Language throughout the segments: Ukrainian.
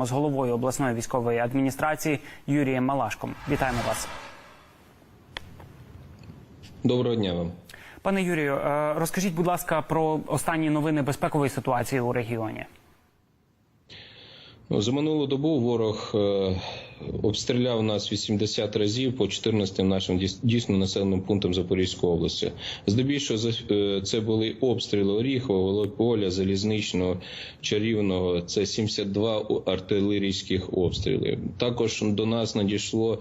поговоримо з головою обласної військової адміністрації Юрієм Малашком. Вітаємо вас. Доброго дня вам. Пане Юрію, е, розкажіть, будь ласка, про останні новини безпекової ситуації у регіоні. Ну, За минулу добу ворог е, обстріляв нас 80 разів по 14 нашим дійс- дійсно населеним пунктам Запорізької області. Здебільшого е, це були обстріли Оріхова, Волополя, Залізничного, Чарівного. Це 72 у- артилерійських обстріли. Також до нас надійшло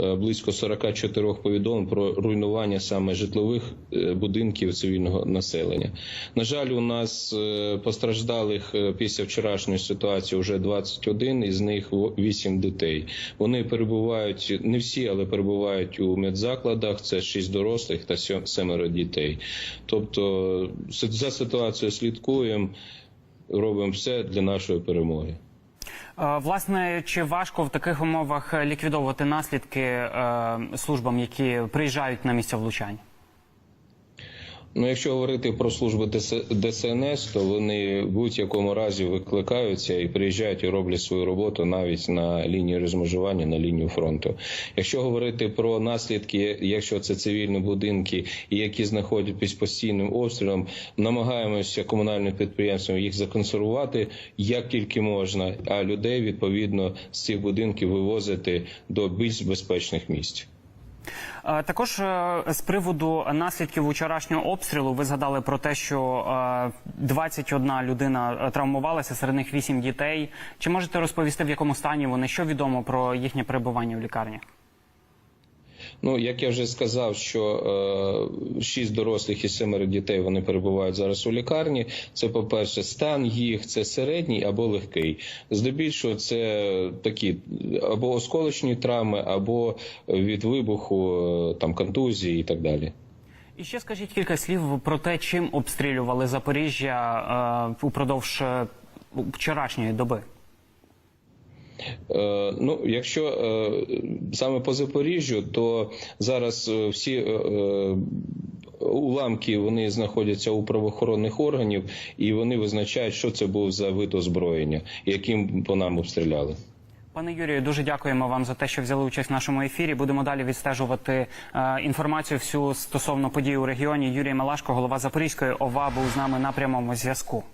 е, близько 44 повідомлень про руйнування саме житлових е, будинків цивільного населення. На жаль, у нас постраждалих після вчорашньої ситуації вже 21, із них 8 дітей. Вони перебувають не всі, але перебувають у медзакладах. Це шість дорослих та семеро дітей. Тобто за ситуацією слідкуємо, робимо все для нашої перемоги. Власне, чи важко в таких умовах ліквідовувати наслідки е, службам, які приїжджають на місце влучань? Ну, якщо говорити про служби ДС... ДСНС, то вони в будь-якому разі викликаються і приїжджають і роблять свою роботу навіть на лінії розмежування, на лінію фронту. Якщо говорити про наслідки, якщо це цивільні будинки, які знаходять під постійним обстрілом, намагаємося комунальним підприємствам їх законсервувати як тільки можна, а людей відповідно з цих будинків вивозити до більш безпечних місць. Е, Також е, з приводу наслідків вчорашнього обстрілу ви згадали про те, що е, 21 людина е, травмувалася, серед них 8 дітей. Чи можете розповісти, в якому стані вони? Що відомо про їхнє перебування в лікарні? Ну, як я вже сказав, що е, шість дорослих і семеро дітей вони перебувають зараз у лікарні. Це, по-перше, стан їх це середній або легкий. Здебільшого це такі або осколочні травми, або від вибуху, е, там контузії і так далі. І ще скажіть кілька слів про те, чим обстрілювали Запоріжжя е, упродовж е, вчорашньої доби. Е, Ну, якщо е, саме по Запоріжжю, то зараз е, всі уламки вони знаходяться у правоохоронних органів, і вони визначають, що це був за вид озброєння, яким по нам обстріляли. Пане Юрію, дуже дякуємо вам за те, що взяли участь в нашому ефірі. Будемо далі відстежувати е, інформацію всю стосовно подій у регіоні. Юрій Малашко, голова Запорізької ОВА, був з нами на прямому зв'язку.